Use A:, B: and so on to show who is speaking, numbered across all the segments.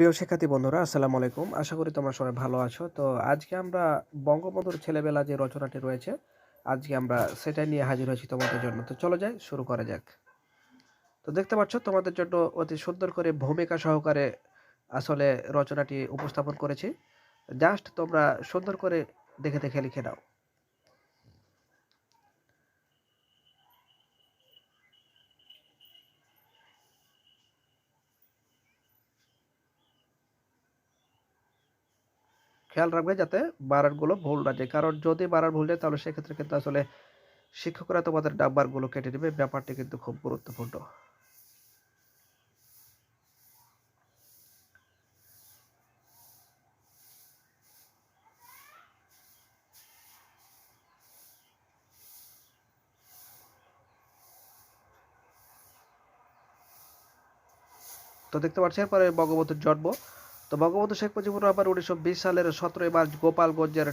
A: প্রিয় শিক্ষার্থী বন্ধুরা, আসসালামু আলাইকুম। আশা করি তোমরা সবাই ভালো আছো। তো আজকে আমরা বঙ্গবন্ধুর ছেলেবেলা যে রচনাটি রয়েছে, আজকে আমরা সেটাই নিয়ে হাজির হয়েছি তোমাদের জন্য। তো চলো যাই, শুরু করা যাক। তো দেখতে পাচ্ছ, তোমাদের জন্য অতি সুন্দর করে ভূমিকা সহকারে আসলে রচনাটি উপস্থাপন করেছি। জাস্ট তোমরা সুন্দর করে দেখে দেখে লিখে নাও। খেয়াল রাখবে যাতে বারারগুলো ভুল না যায়। কারণ যদি বারার ভুল যায়, তাহলে সেক্ষেত্রে কিন্তু আসলে শিক্ষকরা তোমাদের নাম্বারগুলো কেটে নেবে। ব্যাপারটি কিন্তু খুব গুরুত্বপূর্ণ। তো দেখতে পাচ্ছি এরপরে বঙ্গবন্ধুর জন্ম। তো বঙ্গবন্ধু শেখ মুজিবুর রহমান উনিশশো বিশ সালের সতেরোই মার্চ গোপালগঞ্জের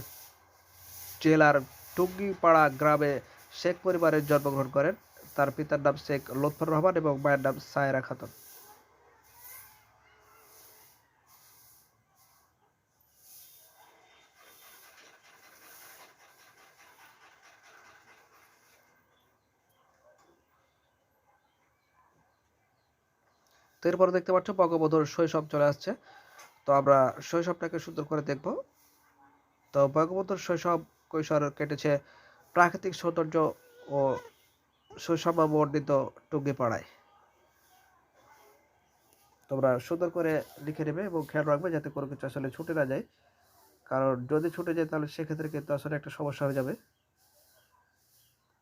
A: জেলার টুঙ্গিপাড়া গ্রামে শেখ পরিবারে জন্মগ্রহণ করেন। তার পিতার নাম শেখ লুৎফর রহমান এবং মায়ের নাম সায়রা খাতুন। তো এরপরে দেখতে পাচ্ছ বঙ্গবন্ধুর শৈশব চলে আসছে। তো আমরা শৈশবটাকে সুন্দর করে দেখব। তো বঙ্গবন্ধুর শৈশব কৈশোর কেটেছে প্রাকৃতিক সৌন্দর্য ও সুষমবর্ণিত টুঙ্গিপাড়ায় তোমরা সুন্দর করে লিখে নেবে এবং খেয়াল রাখবে যাতে কোনো কিছু আসলে ছুটে না যায়। কারণ যদি ছুটে যায় তাহলে সেক্ষেত্রে কিন্তু আসলে একটা সমস্যা হয়ে যাবে।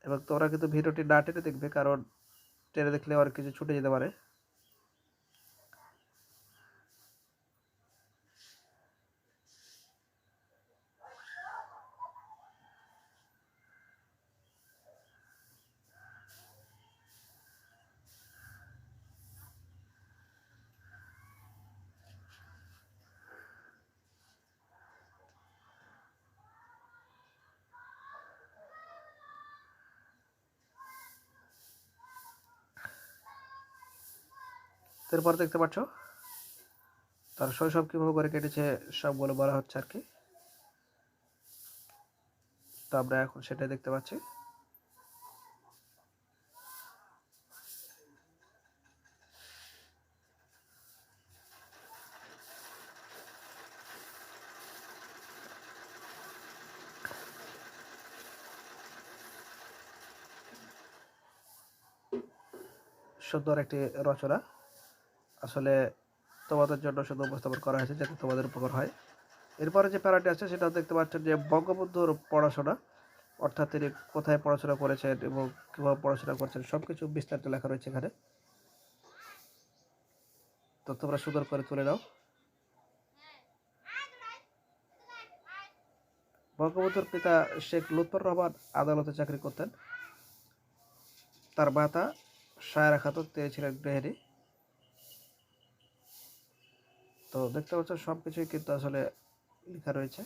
A: এবং তোমরা কিন্তু ভিডিওটি না টেনে দেখবে, কারণ টেনে দেখলে আর কিছু ছুটে যেতে পারে। এরপর দেখতে পাচ্ছ, তার শৈশব কীভাবে করে কেটেছে, সবগুলো বলা হচ্ছে আর কি। তো আমরা এখন সেটাই দেখতে পাচ্ছি। সুন্দর একটি রচনা। আসলে তোমাদের জন্য শুধু উপস্থাপন করা হয়েছে যাতে তোমাদের উপকার হয়। এরপরে যে প্যারাটি আছে, সেটাও দেখতে পাচ্ছেন যে বঙ্গবন্ধুর পড়াশোনা, অর্থাৎ তিনি কোথায় পড়াশোনা করেছেন এবং কীভাবে পড়াশোনা করছেন সব কিছু বিস্তারিত লেখা রয়েছে এখানে। তো তোমরা সুন্দর করে তুলে নাও। বঙ্গবন্ধুর পিতা শেখ লুৎফর রহমান আদালতে চাকরি করতেন। তার মাতা সায়রা খাতুন তিনি ছিলেন গৃহিণী। তো দেখতে পাচ্ছ সব কিছুই কিন্তু আসলে লেখা রয়েছে।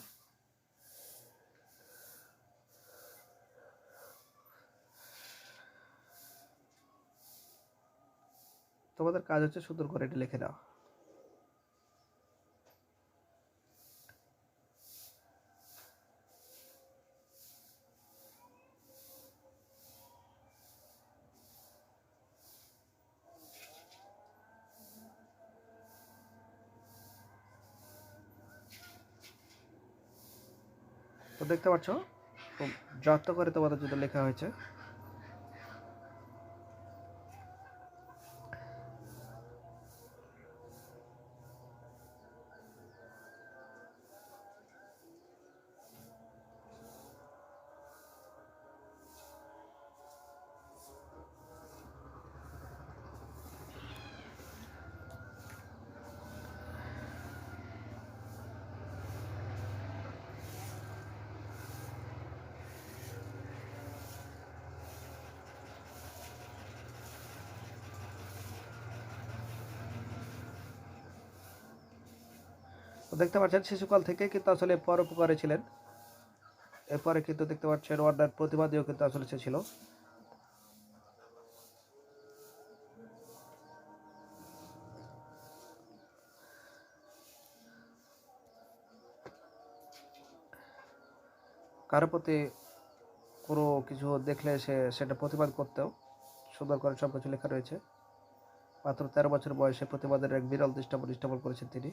A: তোমাদের কাজ হচ্ছে সুন্দর করে এটা লিখে নাও। দেখতে পাচ্ছ? খুব যত্ন করে তোমাদের জন্য লেখা হয়েছে। দেখতে পাচ্ছেন, শিশুকাল থেকে কিন্তু আসলে পরোপকারে ছিলেন। এরপরে কিন্তু দেখতে পাচ্ছেন ওয়ার্ডার প্রতিবাদীও কিন্তু আসলে সে ছিল। কারও প্রতি কোনো কিছু দেখলে সে সেটা প্রতিবাদ করতেও সুন্দর করে সব কিছু লেখা রয়েছে। মাত্র তেরো বছর বয়সে প্রতিবাদের এক বিরল দৃষ্টান্ত স্থাপন করেছেন তিনি।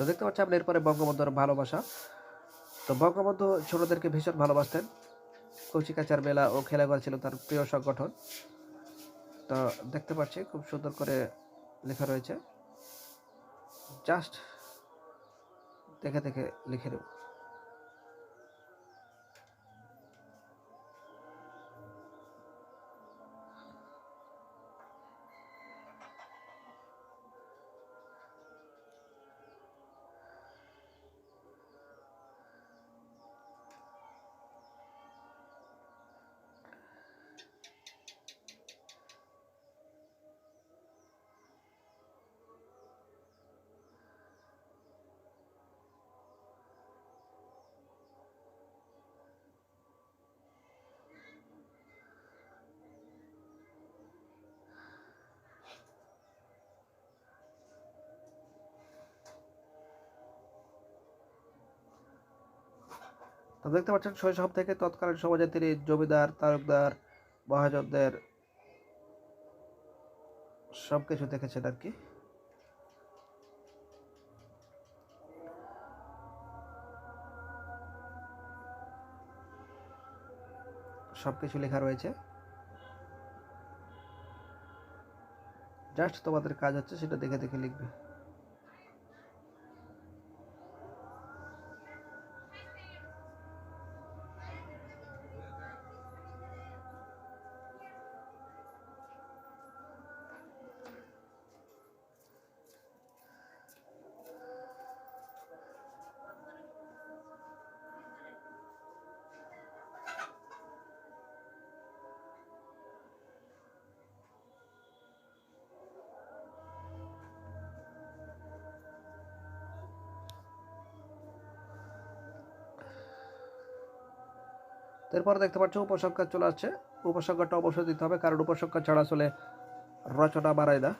A: তো দেখতে পাচ্ছি আপনি এরপরে বঙ্গবন্ধুর ভালোবাসা। তো বঙ্গবন্ধু ছোটদেরকে ভীষণ ভালোবাসতেন। কচিকাচার মেলা ও খেলাঘর ছিল তার প্রিয় সংগঠন। তো দেখতে পাচ্ছি খুব সুন্দর করে লেখা রয়েছে। জাস্ট দেখে দেখে লিখে নেব। তো দেখতে পাচ্ছেন, শৈশব থেকে তৎকালীন সমাজে তিনি জমিদার, তালুকদার, মহাজনদের সব কিছু দেখেছেন আর কি। সব কিছু লেখা রয়েছে। জাস্ট তোমাদের কাজ হচ্ছে সেটা দেখে দেখে লিখবে। এরপর দেখতে পাচ্ছ উপসংখ্যা চলে আসছে। উপসংখ্যাটা অবশ্যই দিতে হবে, কারণ উপসংখ্যা ছাড়া আসলে রচনা বাড়ায় না।